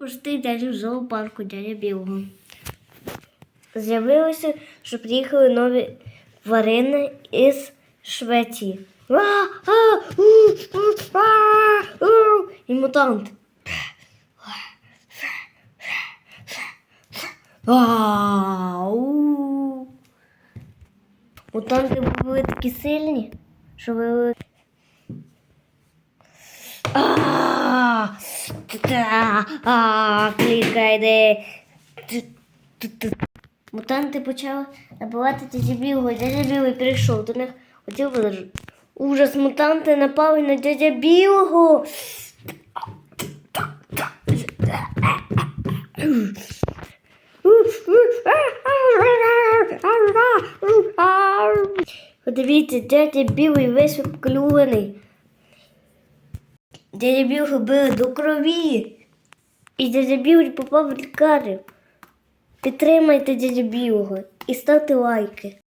Пошти дядю в зоопарку дядя білого. З'явилося, що приїхали нові тварини із Швеції. І мутант. Мутанти були такі сильні, що ви. Та, клітка йде. Т- т- т. Мутанти почали набивати дядя білого, дядя білий прийшов до них, хотів вилежати. Ужас, мутанти напали на дядя білого. Подивіться, дядя білий весь обклюваний. Дядя Біл били до крові. І дядя Біл попав в лікарню. Підтримайте дядя білого і ставте лайки.